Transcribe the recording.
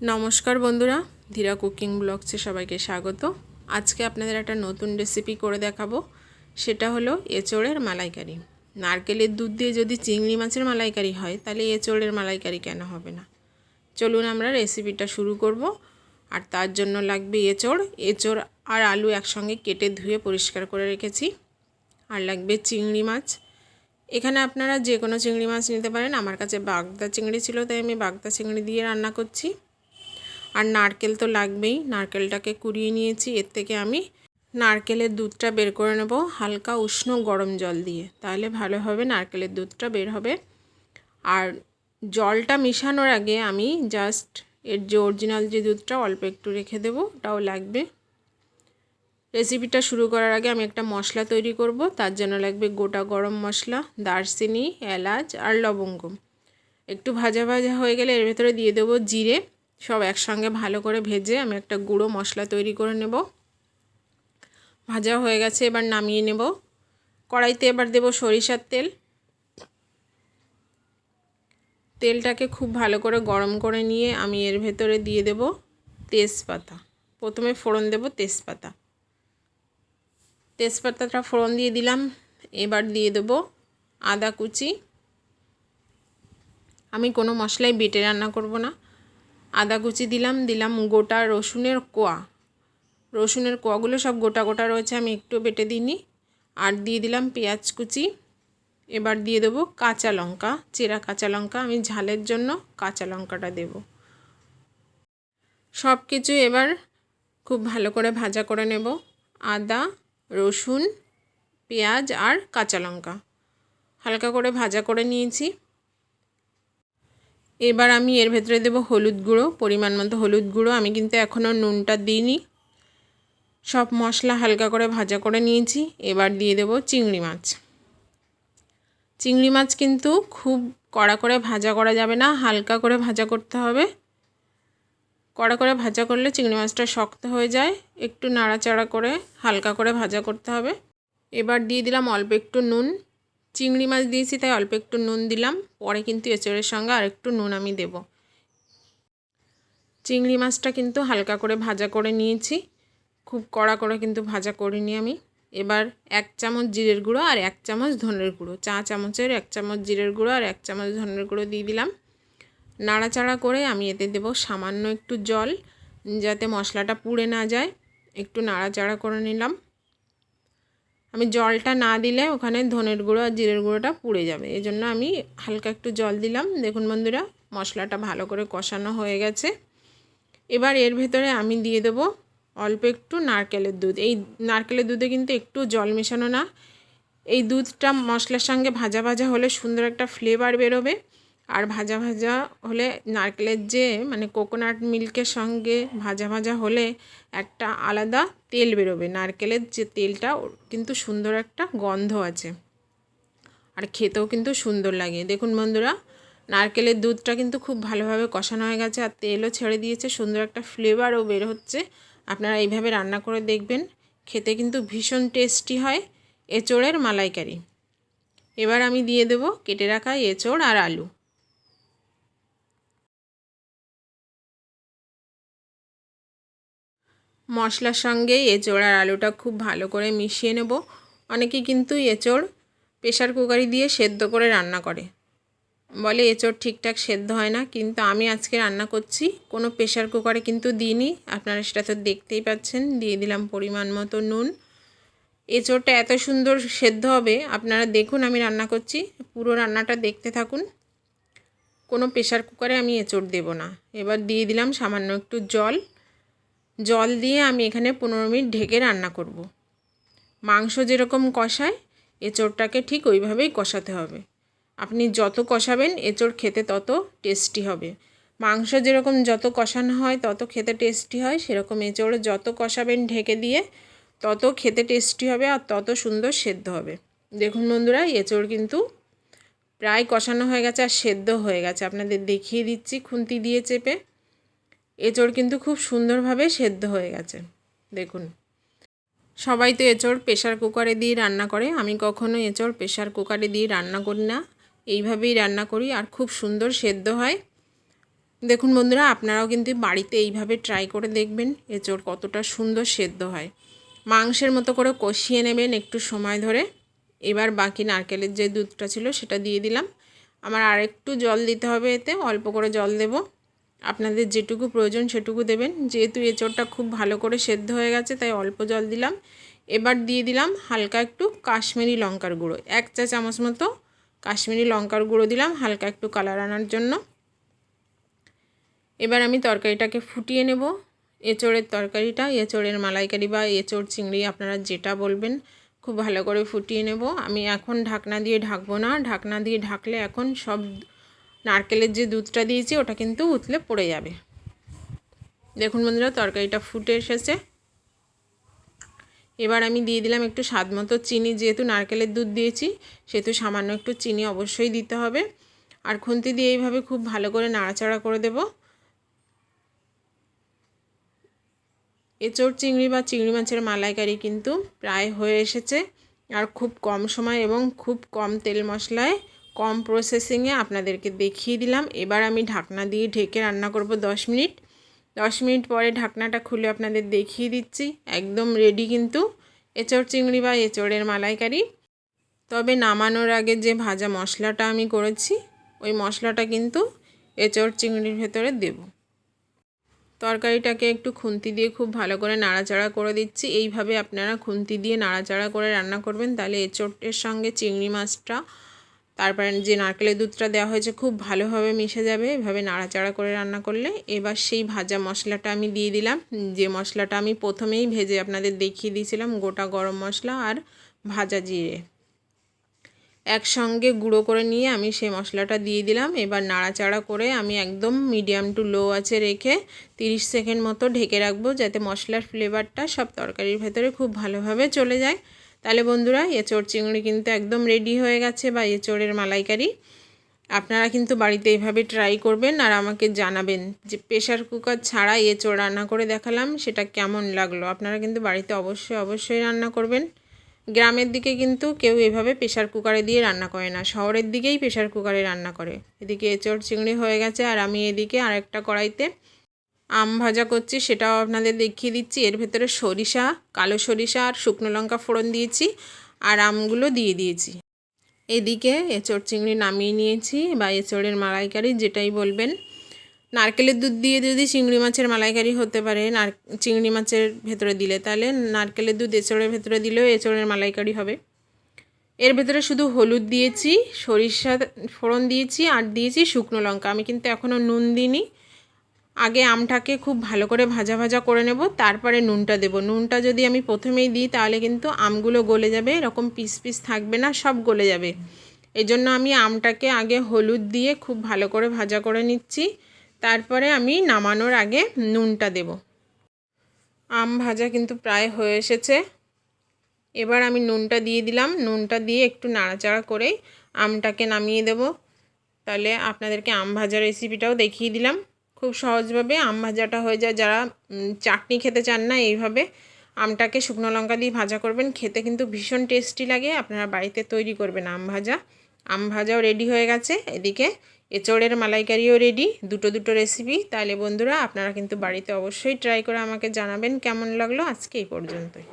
নমস্কার বন্ধুরা, ধীরা কুকিং ব্লগসে সবাইকে স্বাগত। আজকে আপনাদের একটা নতুন রেসিপি করে দেখাবো, সেটা হলো এঁচোড়ের মালাইকারি। নারকেলের দুধ দিয়ে যদি চিংড়ি মাছের মালাইকারি হয়, তাহলে এঁচোড়ের মালাইকারি কেন হবে না? চলুন আমরা রেসিপিটা শুরু করব, আর তার জন্য লাগবে এঁচোড়। এঁচোড় আর আলু একসঙ্গে কেটে ধুয়ে পরিষ্কার করে রেখেছি, আর লাগবে চিংড়ি মাছ। এখানে আপনারা যে কোনো চিংড়ি মাছ নিতে পারেন। আমার কাছে বাগদা চিংড়ি ছিল, তাই আমি বাগদা চিংড়ি দিয়ে রান্না করছি। আর নারকেল তো লাগবেই। নারকেলটাকে কুড়িয়ে নিয়েছি। এর থেকে আমি নারকেলের দুধটা বের করে নেব হালকা উষ্ণ গরম জল দিয়ে। তাহলে ভালোভাবে নারকেলের দুধটা বের হবে। আর জলটা মিশানোর আগে আমি জাস্ট এর যে অরিজিনাল যে দুধটা অল্প একটু রেখে দেবো, ওটাও লাগবে। রেসিপিটা শুরু করার আগে আমি একটা মশলা তৈরি করব, তার জন্য লাগবে গোটা গরম মশলা, দারচিনি, এলাচ আর লবঙ্গ। একটু ভাজা ভাজা হয়ে গেলে এর ভেতরে দিয়ে দেবো জিরে। সব একসঙ্গে ভালো করে ভেজে আমি একটা গুঁড়ো মশলা তৈরি করে নেব। ভাজা হয়ে গেছে, এবার নামিয়ে নেব। কড়াইতে এবার দেব সরিষার তেল। তেলটাকে খুব ভালো করে গরম করে নিয়ে আমি এর ভেতরে দিয়ে দেব তেজপাতা। প্রথমে ফোড়ন দেব তেজপাতা। তেজপাতাটা ফোড়ন দিয়ে দিলাম, এবার দিয়ে দেব আদা কুচি। আমি কোনো মশলাই বেটে রান্না করব না। আদা কুচি দিলাম দিলাম গোটা রসুনের কোয়া। রসুনের কোয়াগুলো সব গোটা গোটা রয়েছে, আমি একটু বেটে দিইনি। আর দিয়ে দিলাম পেঁয়াজ কুচি। এবার দিয়ে দেবো কাঁচা লঙ্কা, চেরা কাঁচা লঙ্কা। আমি ঝালের জন্য কাঁচা লঙ্কাটা দেব। সব কিছু এবার খুব ভালো করে ভাজা করে নেব। আদা, রসুন, পেঁয়াজ আর কাঁচা লঙ্কা। হালকা করে ভাজা করে নিয়েছি। এবার আমি এর ভেতরে দেবো হলুদ গুঁড়ো, পরিমাণ মতো হলুদ গুঁড়ো। আমি কিন্তু এখনও নুনটা দিইনি। সব মশলা হালকা করে ভাজা করে নিয়েছি। এবার দিয়ে দেবো চিংড়ি মাছ। চিংড়ি মাছ কিন্তু খুব কড়া করে ভাজা করা যাবে না, হালকা করে ভাজা করতে হবে। কড়া করে ভাজা করলে চিংড়ি মাছটা শক্ত হয়ে যায়, একটু নাড়াচাড়া করে হালকা করে ভাজা করতে হবে। এবার দিয়ে দিলাম অল্প একটু নুন। চিংড়ি মাছ দিয়েছি, তাই অল্প একটু নুন দিলাম। পরে কিন্তু এঁচড়ের সঙ্গে আর একটু নুন আমি দেব। চিংড়ি মাছটা কিন্তু হালকা করে ভাজা করে নিয়েছি। খুব কড়া করে কিন্তু ভাজা করিনি আমি। এবার এক চামচ জিরের গুঁড়ো আর এক চামচ ধনের গুঁড়ো। চা চামচের এক চামচ জিরের গুঁড়ো আর এক চামচ ধনের গুঁড়ো দিয়ে দিলাম। নাড়াচাড়া করে আমি এতে দেব সামান্য একটু জল, যাতে মশলাটা পুড়ে না যায়। একটু নাড়াচাড়া করে নিলাম। আমি জলটা না দিলে ওখানে ধনের গুঁড়ো আর জিরের গুঁড়োটা পুড়ে যাবে। এই জন্য আমি হালকা একটু জল দিলাম। দেখুন বন্ধুরা, মশলাটা ভালো করে কষানো হয়ে গেছে। এবার এর ভেতরে আমি দিয়ে দেবো অল্প একটু নারকেলের দুধ। এই নারকেলের দুধে কিন্তু একটু জল মেশানো না। এই দুধটা মশলার সঙ্গে ভাজা ভাজা হলে সুন্দর একটা ফ্লেভার বেরোবে। আর ভাজা ভাজা হলে নারকেলের যে মানে কোকোনাট মিল্কের সঙ্গে ভাজা ভাজা হলে একটা আলাদা তেল বেরোবে। নারকেলের যে তেলটা কিন্তু সুন্দর একটা গন্ধ আছে। আর খেতেও কিন্তু সুন্দর লাগে। দেখুন বন্ধুরা, নারকেলের দুধটা কিন্তু খুব ভালোভাবে কষানো হয়ে গেছে আর তেলও ছেড়ে দিয়েছে, সুন্দর একটা ফ্লেভারও বের হচ্ছে। আপনারা এইভাবে রান্না করে দেখবেন, খেতে কিন্তু ভীষণ টেস্টি হয় এঁচোড়ের মালাইকারি। এবার আমি দিয়ে দেব কেটে রাখা এঁচোড় আর আলু। মশলার সঙ্গে এঁচোড় আর আলুটা খুব ভালো করে মিশিয়ে নেব। অনেকে কিন্তু এঁচোড় প্রেশার কুকারে দিয়ে সেদ্ধ করে রান্না করে। বলে এঁচোড় ঠিকঠাক সেদ্ধ হয় না, কিন্তু আমি আজকে রান্না করছি। কোনো প্রেশার কুকারে কিন্তু দিইনি, আপনারা সেটা তো দেখতেই পাচ্ছেন। দিয়ে দিলাম পরিমাণ মতো নুন। এঁচোড়টা এত সুন্দর সেদ্ধ হবে, আপনারা দেখুন আমি রান্না করছি। পুরো রান্নাটা দেখতে থাকুন। কোনো প্রেশার কুকারে আমি এঁচোড় দেব না। এবার দিয়ে দিলাম সামান্য একটু জল। জল দিয়ে আমি এখানে পনেরো মিনিট ঢেকে রান্না করব। মাংস যেরকম কষায়, এঁচোড়টাকে ঠিক ওইভাবেই কষাতে হবে। আপনি যত কষাবেন, এঁচোড় খেতে তত টেস্টি হবে। মাংস যেরকম যত কষানো হয়, তত খেতে টেস্টি হয়। সেরকম এঁচোড় যত কষাবেন ঢেকে দিয়ে, তত খেতে টেস্টি হবে আর তত সুন্দর সেদ্ধ হবে। দেখুন বন্ধুরা, এঁচোড় কিন্তু প্রায় কষানো হয়ে গেছে আর সেদ্ধ হয়ে গেছে। আপনাদের দেখিয়ে দিচ্ছি, খুন্তি দিয়ে চেপে। এঁচড় কিন্তু খুব সুন্দরভাবে সেদ্ধ হয়ে গেছে। দেখুন। সবাই তো এঁচড় প্রেশার কুকারে দিয়ে রান্না করে। আমি কখনো এঁচড় প্রেশার কুকারে দিয়ে রান্না করি না। এইভাবেই রান্না করি আর খুব সুন্দর সেদ্ধ হয়। দেখুন বন্ধুরা, আপনারাও কিন্তু বাড়িতে এইভাবে ট্রাই করে দেখবেন এঁচোড় কতটা সুন্দর সেদ্ধ হয়। মাংসের মতো করে কষিয়ে নেবেন একটু সময় ধরে। এবার বাকি নারকেলের যে দুধটা ছিল সেটা দিয়ে দিলাম। আমার আরেকটু জল দিতে হবে এতে। অল্প করে জল দেব। আপনাদের যেটুকু প্রয়োজন সেটুকু দেবেন। যেহেতু এঁচোড়টা খুব ভালো করে সেদ্ধ হয়ে গেছে, তাই অল্প জল দিলাম। এবার দিয়ে দিলাম হালকা একটু কাশ্মীরি লঙ্কার গুঁড়ো। এক চা চামচ মতো কাশ্মীরি লঙ্কার গুঁড়ো দিলাম হালকা একটু কালার আনার জন্য। এবার আমি তরকারিটাকে ফুটিয়ে নেব। এঁচোড়ের তরকারিটা, এঁচোড়ের মালাইকারি বা এঁচোড় চিংড়ি আপনারা যেটা বলবেন খুব ভালো করে ফুটিয়ে নেব। আমি এখন ঢাকনা দিয়ে ঢাকবো না। ঢাকনা দিয়ে ঢাকলে এখন সব নারকেলের যে দুধটা দিয়েছি, ওটা কিন্তু উতলে পড়ে যাবে। দেখুন বন্ধুরা, তরকারিটা ফুটে এসেছে। এবার আমি দিয়ে দিলাম একটু স্বাদ মতো চিনি, যেহেতু নারকেলের দুধ দিয়েছি, সেহেতু সামান্য একটু চিনি অবশ্যই দিতে হবে। আর খুন্তি দিয়ে এইভাবে খুব ভালো করে নাড়াচাড়া করে দেবো। এঁচোড় চিংড়ি বা চিংড়ি মাছের মালাইকারি কিন্তু প্রায় হয়ে এসেছে। আর খুব কম সময় এবং খুব কম তেল মশলায় কম প্রসেসিংয়ে আপনাদেরকে দেখিয়ে দিলাম। এবার আমি ঢাকনা দিয়ে ঢেকে রান্না করব দশ মিনিট। দশ মিনিট পরে ঢাকনাটা খুলে আপনাদের দেখিয়ে দিচ্ছি। একদম রেডি কিন্তু। এঁচোড় চিংড়ি বা এঁচোড়ের মালাইকারি। তবে নামানোর আগে যে ভাজা মশলাটা আমি করেছি, ওই মশলাটা কিন্তু এঁচোড় চিংড়ির ভেতরে দেবো। তরকারিটাকে একটু খুন্তি দিয়ে খুব ভালো করে নাড়াচাড়া করে দিচ্ছি। এইভাবে আপনারা খুন্তি দিয়ে নাড়াচাড়া করে রান্না করবেন। তাহলে এঁচোড়ের সঙ্গে চিংড়ি মাছটা তারপরে যে নারকেলের দুধটা দেওয়া হয়েছে খুব ভালোভাবে মিশে যাবে, এভাবে নাড়াচাড়া করে রান্না করলে। এবার সেই ভাজা মশলাটা আমি দিয়ে দিলাম। যে মশলাটা আমি প্রথমেই ভেজে আপনাদের দেখিয়ে দিয়েছিলাম, গোটা গরম মশলা আর ভাজা জিরে। একসঙ্গে গুঁড়ো করে নিয়ে আমি সেই মশলাটা দিয়ে দিলাম। এবার নাড়াচাড়া করে আমি একদম মিডিয়াম টু লো আছে রেখে 30 সেকেন্ড মতো ঢেকে রাখব, যাতে মশলার ফ্লেভারটা সব তরকারির ভেতরে খুব ভালোভাবে চলে যায়। তাহলে বন্ধুরা এঁচোড় চিংড়ি কিন্তু একদম রেডি হয়ে গেছে বা এঁচোড়ের মালাইকারি। আপনারা কিন্তু বাড়িতে এইভাবে ট্রাই করবেন আর আমাকে জানাবেন যে প্রেশার কুকার ছাড়া এঁচোড় রান্না করে দেখালাম, সেটা কেমন লাগল? আপনারা কিন্তু বাড়িতে অবশ্যই অবশ্যই রান্না করবেন। গ্রামের দিকে কিন্তু কেউ এভাবে প্রেশার কুকারে দিয়ে রান্না করে না, শহরের দিকেই প্রেশার কুকারে রান্না করে। এদিকে এঁচড় চিংড়ি হয়ে গেছে আর আমি এদিকে আরেকটা কড়াইতে আম ভাজা করছি, সেটাও আপনাদের দেখিয়ে দিচ্ছি। এর ভেতরে সরিষা, কালো সরিষা আর শুকনো লঙ্কা ফোড়ন দিয়েছি আর আমগুলো দিয়ে দিয়েছি। এদিকে এঁচড় চিংড়ি নামিয়ে নিয়েছি বা এঁচড়ের মালাইকারি যেটাই বলবেন। নারকেলের দুধ দিয়ে যদি চিংড়ি মাছের মালাইকারি হতে পারে, নার চিংড়ি মাছের ভেতরে দিলে, তাহলে নারকেলের দুধ এঁচড়ের ভেতরে দিলেও এঁচড়ের মালাইকারি হবে। এর ভেতরে শুধু হলুদ দিয়েছি সরিষা ফোড়ন দিয়েছি আর দিয়েছি শুকনো লঙ্কা। আমি কিন্তু এখনও নুন দিইনি। আগে আমটাকে খুব ভালো করে ভাজা ভাজা করে নেব, তারপরে নুনটা দেব। নুনটা যদি আমি প্রথমেই দিই, তাহলে কিন্তু আমগুলো গলে যাবে, এরকম পিস পিস থাকবে না, সব গলে যাবে। এই জন্য আমি আমটাকে আগে হলুদ দিয়ে খুব ভালো করে ভাজা করে নিচ্ছি, তারপরে আমি নামানোর আগে নুনটা দেব। আম ভাজা কিন্তু প্রায় হয়ে এসেছে। এবার আমি নুনটা দিয়ে দিলাম। নুনটা দিয়ে একটু নাড়াচাড়া করেই আমটাকে নামিয়ে দেব। তাহলে আপনাদেরকে আম ভাজা রেসিপিটাও দেখিয়ে দিলাম। খুব সহজভাবে আম ভাজাটা হয়ে যায়। যারা চাটনি খেতে চান না এইভাবে, আমটাকে শুকনো লঙ্কা দিয়ে ভাজা করবেন। খেতে কিন্তু ভীষণ টেস্টি লাগে। আপনারা বাড়িতে তৈরি করবেন আম ভাজা। আম ভাজাও রেডি হয়ে গেছে। এদিকে এঁচড়ের মালাইকারিও রেডি দুটো দুটো রেসিপি তাহলে বন্ধুরা, আপনারা কিন্তু বাড়িতে অবশ্যই ট্রাই করে আমাকে জানাবেন কেমন লাগল আজকে এই পর্যন্তই।